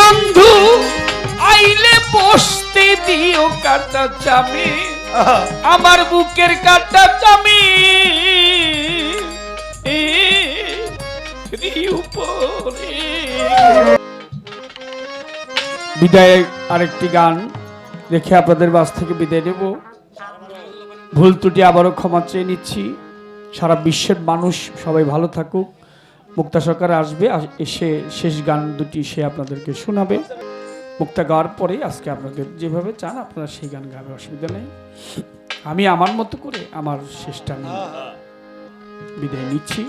বন্ধু আইলে বসতে দিও কাটা চামি আমার বুকের কাটা চামি উপরে। বিদায় আরেকটি গান রেখে আপনাদের বাস থেকে বিদায় নেব। ভুল ত্রুটি আবারও ক্ষমা চেয়ে নিচ্ছি। সারা বিশ্বের মানুষ সবাই ভালো থাকুক। মুক্তা সরকার আসবে এসে শেষ গান দুটি সে আপনাদেরকে শোনাবে। মুক্তা গাওয়ার পরে আজকে আপনাদের যেভাবে চান, আপনারা সেই গান গাবে, অসুবিধা নেই। আমি আমার মতো করে আমার শেষটা আমি বিদায় নিচ্ছি।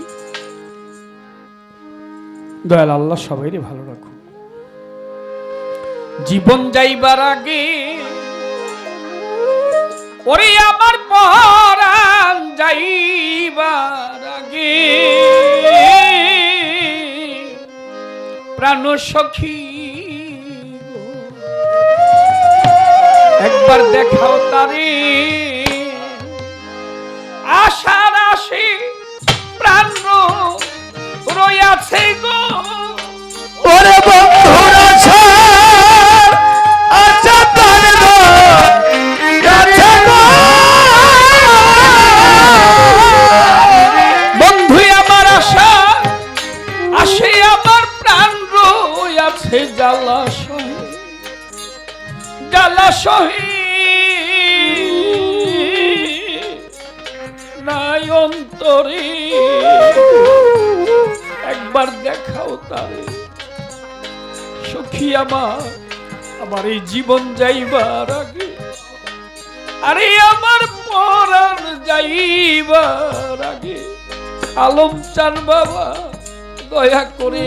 দয়াল আল্লাহ সবাইরে ভালো রাখুন জীবন যাইবার আগে ওরে আমার পরাণ প্রাণ সখী। একবার দেখাও তারে। আশার আসে প্রাণ রয়াছে গো। সখী আমার আমার এই জীবন যাইবার আগে। আরে আমার পরাণ যাইবার আগে আলম চান বাবা, দয়া করে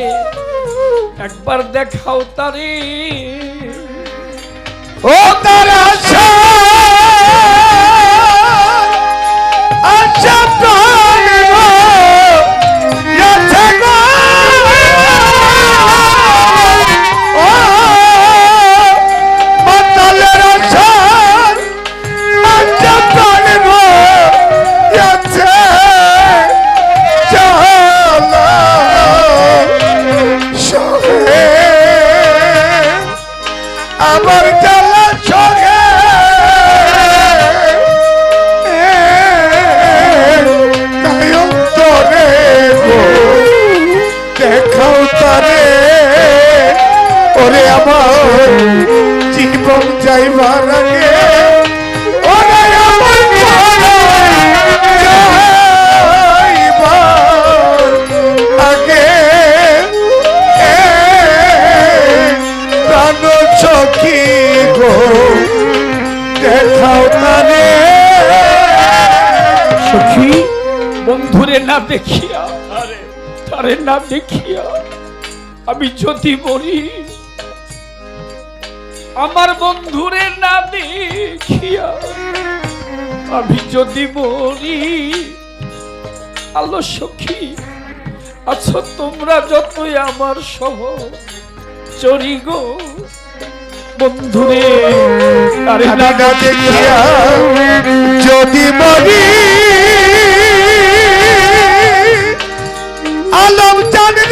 একবার দেখাও তারে। ও তারা প্রাণ সখী গো। দেখাও তারে সখী, বন্ধুরে না দেখিয়া, তারে না দেখিয়া আমি যদি মরি, আমার বন্ধুরে না দেখিয়া আমি যদি মরি, আলো সখী আচ্ছা তোমরা যতই আমার সহ। চরি গো। বন্ধুরে যদি মরি আলম জানবে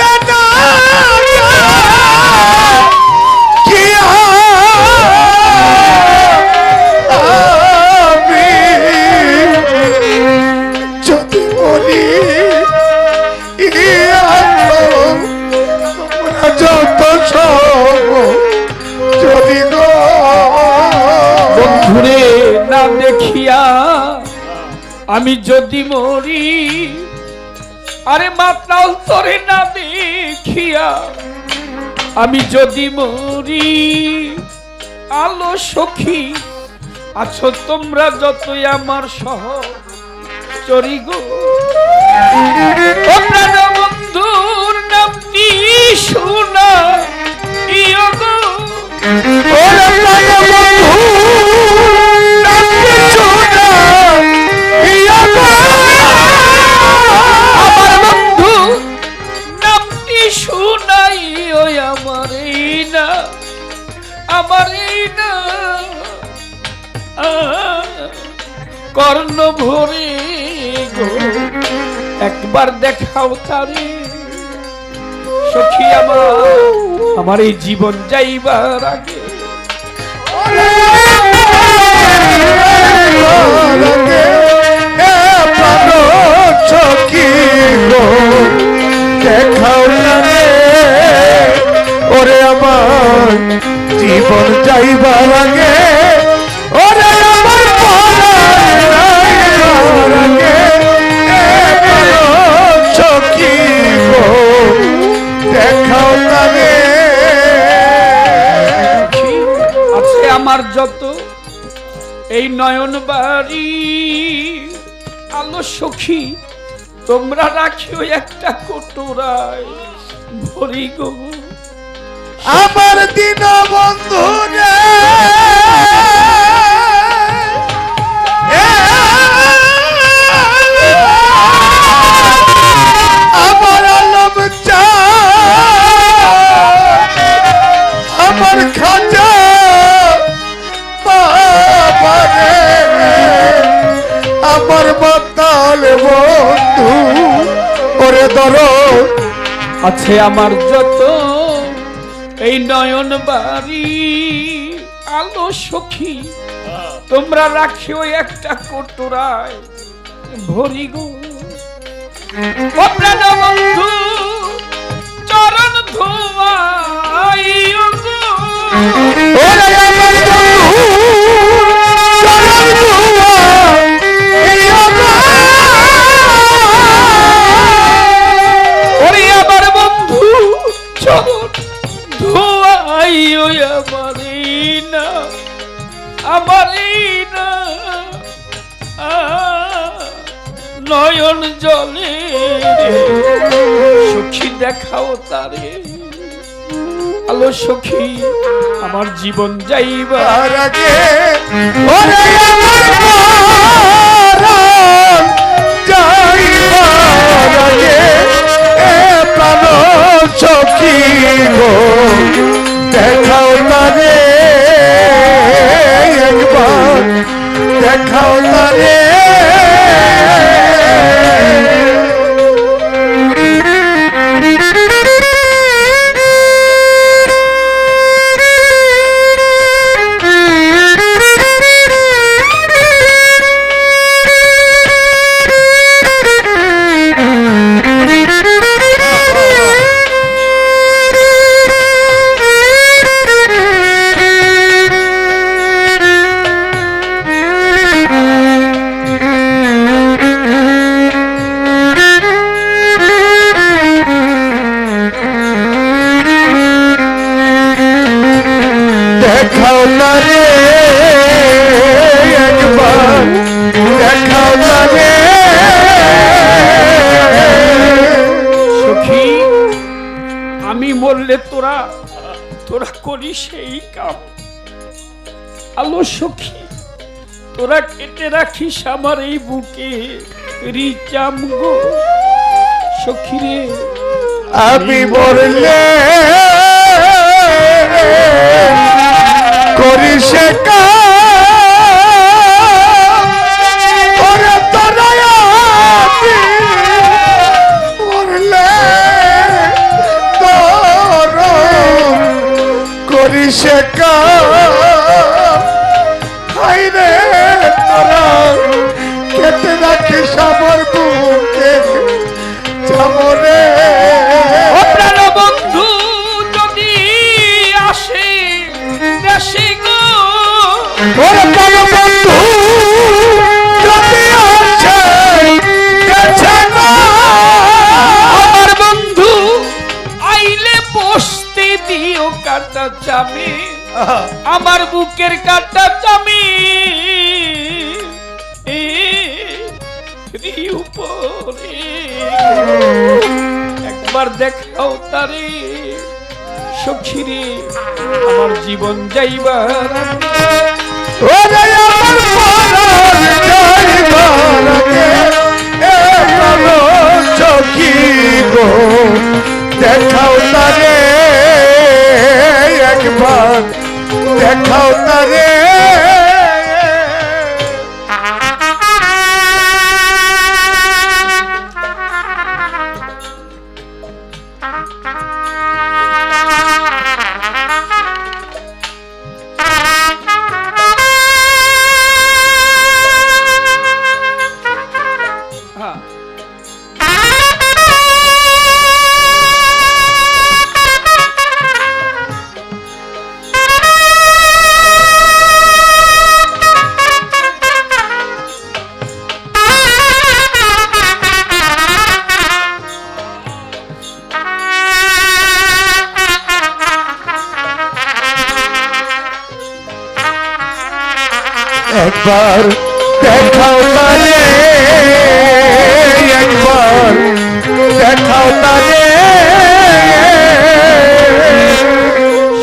আমি যদি মরি, আরে মাতাল তোরে না দেখিয়া, আমি যদি মরি, আলো সখী, আছো তোমরা যতই আমার সহ চরি গো। প্রাণ বন্ধুর নামটি শোনা গো। না। কর্ণ ভরে একবার দেখাও তারে। সখী আমার আমার এই জীবন যাইবার আগে। যাইবার আগে ওরে আমার আছে আমার যত এই নয়ন বাড়ি, আলো সখী, তোমরা রাখিও একটা কোটরায় ভরি গো। আমার দিন বন্ধু রে। আমার আলম আমার খাজা। আমার বাতাল বন্ধু। ওরে ধরো আছে আমার যত নয়ন বাড়ি আলো সখী। তোমরা রাখিও একটা কটোরায় ভরি গো। বন্ধু চরণ ধোয়াইও নয়ন জলে সখী দেখাও তারে। আলো সখী আমার জীবন যাইবার। আগে সখী গো। দেখাও তারে। মরলে তোরা তোরা করি সেই কাম আলো সখী, তোরা কেটে রাখিস আমার এই বুকে সখী রে, আমি মরলে করি সে কাম। করি হাই রে তোরা কেটে রাখিস আমার বুকে যাবরে বন্ধু যদি আসে দেশে গো। আমার বন্ধু আইলে বসতে দিও কাটা চামি আমার বুকের কাটা চামি একবার দেখাও তারে সখিরে আমার জীবন যাইবার দেখাও তারে একবার। দেখাও তারে একবার দেখাও তারে, একবার দেখাও তারে।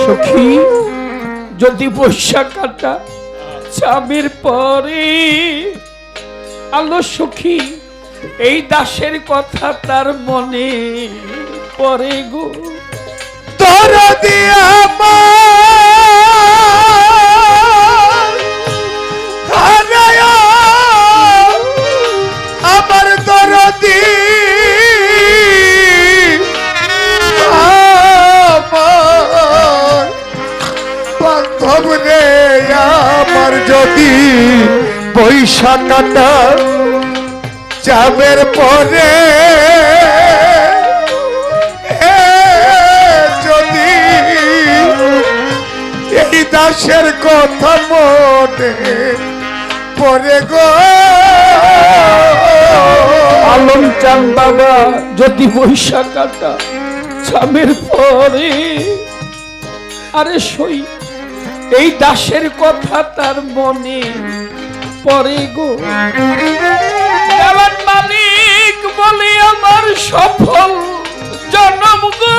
সখী, যদি বৈশাখ কাটা চামের পরে, আলো সখী, এই দাসের কথা তার মনে পরে গো। তোর দিয়া আমার যদি বৈশাখাটা চামের পরে যদি এই দাসের কথা মনে পরে গো। আলম চান বাবা, যদি বৈশাখ কাটা চামের পরে, আরে সই এই দাসের কথা তার মনে পরে গো। মালিক বলে আমার সফল জনম গো।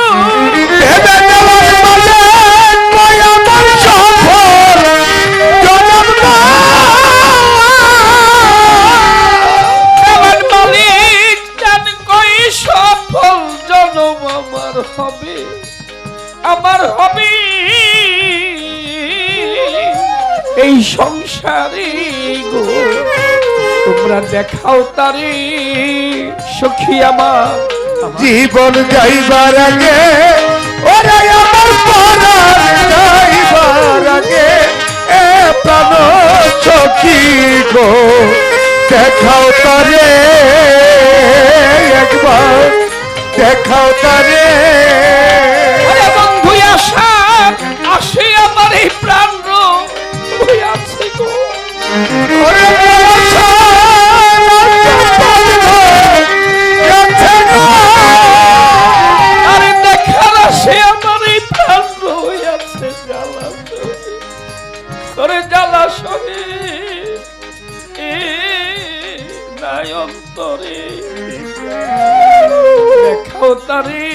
সংসারে গো। তোমরা দেখাও তারে সখী আমার। জীবন যাইবার আগে তারে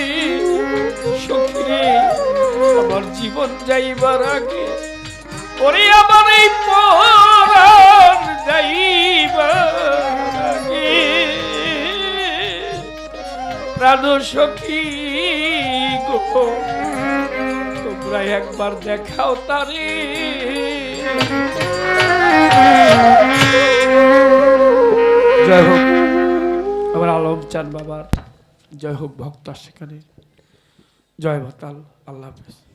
সখীরে, আমার জীবন যাইবার আগে ওরে আমার এই পরাণ সখী তোমরা একবার দেখাও তারে। জয় হোক, আমার আলম চান বাবার। জয় হোক ভক্ত সেখানে জয় ভাতাল আল্লাহ হাফেজ।